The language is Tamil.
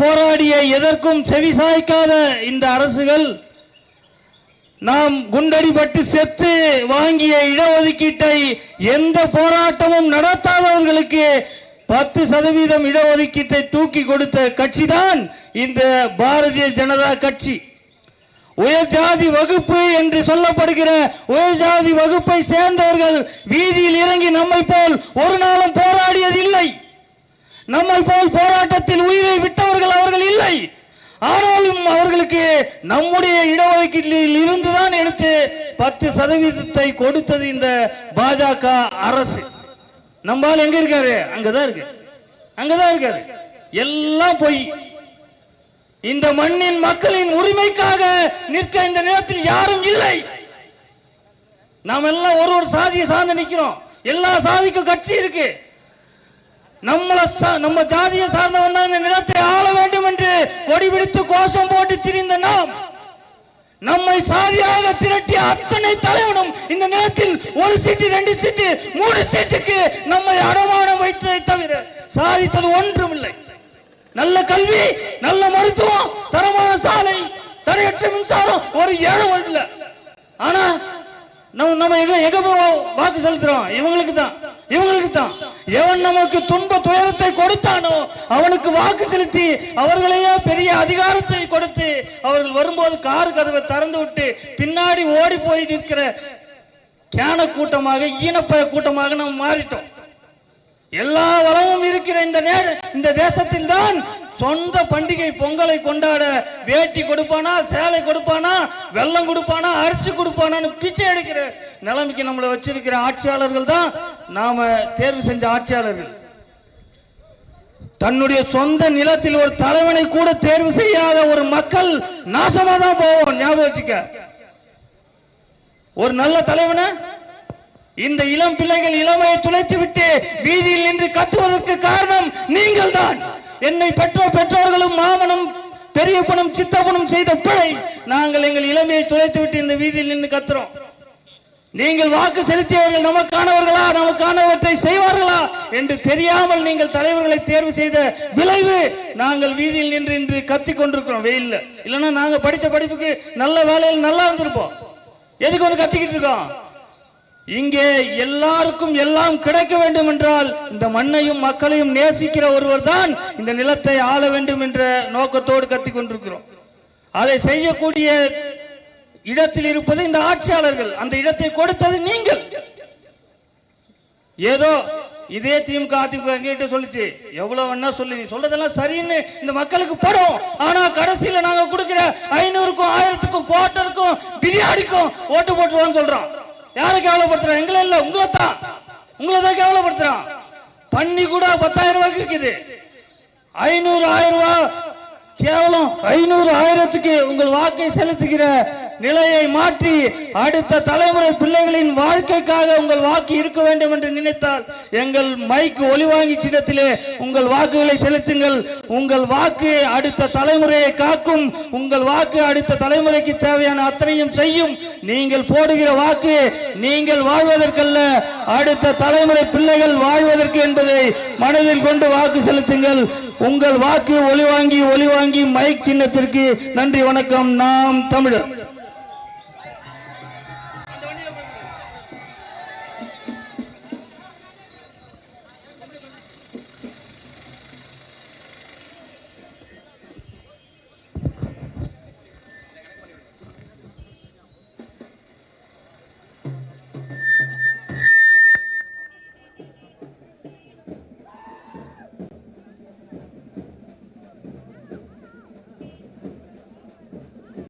போராடிய எதற்கும் செவிசாய்க்காத இந்த அரசுகள் நாம் குண்டடிபட்டு செத்து வாங்கிய இடஒதுக்கீட்டை எந்த போராட்டமும் நடத்தாதவர்களுக்கு பத்து சதவீதம் இடஒதுக்கீட்டை தூக்கி கொடுத்த கட்சிதான் இந்த பாரதிய ஜனதா கட்சி. உயர் ஜாதி வகுப்பு என்று சொல்லப்படுகிற உயர் ஜாதி வகுப்பை சேர்ந்தவர்கள் வீதியில் இறங்கி நம்மை போல் ஒரு நாளும் போராடியதில்லை. நம்மை போல் போராட்டத்தில் உயிரை விட்டு அவர்கள் இல்லை. ஆனாலும் அவர்களுக்கு நம்முடைய இடஒதுக்கீட்டில் இருந்துதான் எடுத்து பத்து சதவீதத்தை கொடுத்தது இந்த பாஜக அரசு. நம்மால் எங்க இருக்காரு? அங்கதான் இருக்கு. அங்கதான் இருக்காரு. எல்லாம் பொய் இந்த மண்ணின் மக்களின் உரிமைக்காக நிற்க இந்த நேரத்தில் யாரும் இல்லை. நாம் எல்லாம் ஒரு ஒரு சாதியை சார்ந்து நிக்கிறோம். எல்லா சாதிக்கும் கட்சி இருக்கு. நம்மள சா- நம்ம ஜாதியை சார்ந்தவன் தான் இந்த நிலத்தை ஆள வேண்டும் என்று கொடிபிடித்து கோஷம் போட்டு திரிந்த நாம் நம்மை சாதியாக திரட்டிய அத்தனை தலைவனும் இந்த நேரத்தில் ஒரு சீட்டு ரெண்டு சீட்டு மூணு சீட்டுக்கு நம்மை அடமானம் வைத்ததை தவிர சாதித்தது ஒன்றும் இல்லை நல்ல கல்வி நல்ல மருத்துவம் தரமான சாலை தடையற்ற மின்சாரம் ஒரு ஏழை இல்ல ஆனா நம்ம நம்ம எங்க எங்க வாக்கு செலுத்துறோம். இவங்களுக்கு தான் இவங்களுக்கு தான் எவன் நமக்கு துன்ப துயரத்தை கொடுத்தானோ அவனுக்கு வாக்கு செலுத்தி அவர்களையே பெரிய அதிகாரத்தை கொடுத்து அவர்கள் வரும்போது கார் கதவை திறந்து விட்டு பின்னாடி ஓடி போய் நிற்கிற கேன கூட்டமாக ஈனப்பய கூட்டமாக நாம் மாறிட்டோம். எல்லா வளமும் இருக்கிற இந்த நேர இந்த தேசத்தில் தான் சொந்த பண்டிகை பொங்கலை கொண்டாட வேட்டி கொடுப்பானா சேலை கொடுப்பானா வெள்ளம் கொடுப்பானா அரிசி கொடுப்பானான்னு பிச்சை எடுக்கிற நிலைமைக்கு நம்மளை வச்சிருக்கிற ஆட்சியாளர்கள் தான் நாம தேர்வு செஞ்ச ஆட்சியாளர்கள். தன்னுடைய சொந்த நிலத்தில் ஒரு தலைவனை கூட தேர்வு செய்யாத ஒரு மக்கள் நாசமா தான் போவோம் ஞாபகம் வச்சுக்க. ஒரு நல்ல தலைவனை இந்த இளம் பிள்ளைகள் இளமையை துளைத்து விட்டு வீதியில் நின்று கத்துவதற்கு காரணம் நீங்கள் தான் என்னை பெற்ற பெற்றோர்களும் மாமனும் பெரியப்பனும் சித்தப்பனும் செய்த பிழை நாங்கள் எங்கள் இளமையை துளைத்து விட்டு இந்த வீதியில் நின்று கத்துறோம். நீங்கள் வாக்கு செலுத்தியவர்கள் நமக்கானவர்களா? நமக்கானவற்றை செய்வார்களா? என்று தெரியாமல் நீங்கள் தலைவர்களை தேர்வு செய்த விளைவு நாங்கள் வீதியில் நின்று இன்று கத்திக் கொண்டிருக்கிறோம். வெயில்ல இல்லைன்னா நாங்க படிச்ச படிப்புக்கு நல்ல வேலையில் நல்லா இருந்திருப்போம். எதுக்கு ஒன்று கத்திக்கிட்டு இருக்கோம்? இங்கே எல்லாருக்கும் எல்லாம் கிடைக்க வேண்டும் என்றால் இந்த மண்ணையும் மக்களையும் நேசிக்கிற ஒருவர் தான் இந்த நிலத்தை ஆள வேண்டும் என்ற நோக்கத்தோடு கத்திக் கொண்டிருக்கிறோம். அதை செய்யக்கூடிய இடத்தில் இருப்பது இந்த ஆட்சியாளர்கள். அந்த இடத்தை கொடுத்தது நீங்கள். ஏதோ இதே திமுக அதிமுக எங்கிட்ட சொல்லுச்சு. எவ்வளவு வேணா சொல்லி நீ சொல்றதெல்லாம் சரின்னு இந்த மக்களுக்கு படும் ஆனா கடைசியில நாங்க கொடுக்கிற ஐநூறுக்கும் ஆயிரத்துக்கும் கோட்டருக்கும் பிரியாணிக்கும் ஓட்டு போட்டுருவோம் சொல்றோம். யாரை கேவலப்படுத்துறோம் எங்களை இல்ல உங்களை தான் உங்களை தான் கேவலப்படுத்துறோம் பண்ணி கூட பத்தாயிரம் ரூபாய்க்கு இருக்குது ஐநூறு ஆயிரம் ரூபாய். கேவலம் ஐநூறு ஆயிரத்துக்கு உங்கள் வாக்கை செலுத்துகிற நிலையை மாற்றி அடுத்த தலைமுறை பிள்ளைகளின் வாழ்க்கைக்காக உங்கள் வாக்கு இருக்க வேண்டும் என்று நினைத்தால் எங்கள் மைக்கு ஒளிவாங்கி சின்னத்திலே உங்கள் வாக்குகளை செலுத்துங்கள். உங்கள் வாக்கு அடுத்த தலைமுறையை காக்கும். உங்கள் வாக்கு அடுத்த தலைமுறைக்கு தேவையான அத்தனையும் செய்யும். நீங்கள் போடுகிற வாக்கு நீங்கள் வாழ்வதற்கல்ல. அடுத்த தலைமுறை பிள்ளைகள் வாழ்வதற்கு என்பதை மனதில் கொண்டு வாக்கு செலுத்துங்கள். உங்கள் வாக்கு ஒளிவாங்கி ஒளிவாங்கி மைக் சின்னத்திற்கு நன்றி வணக்கம். நாம் தமிழர்.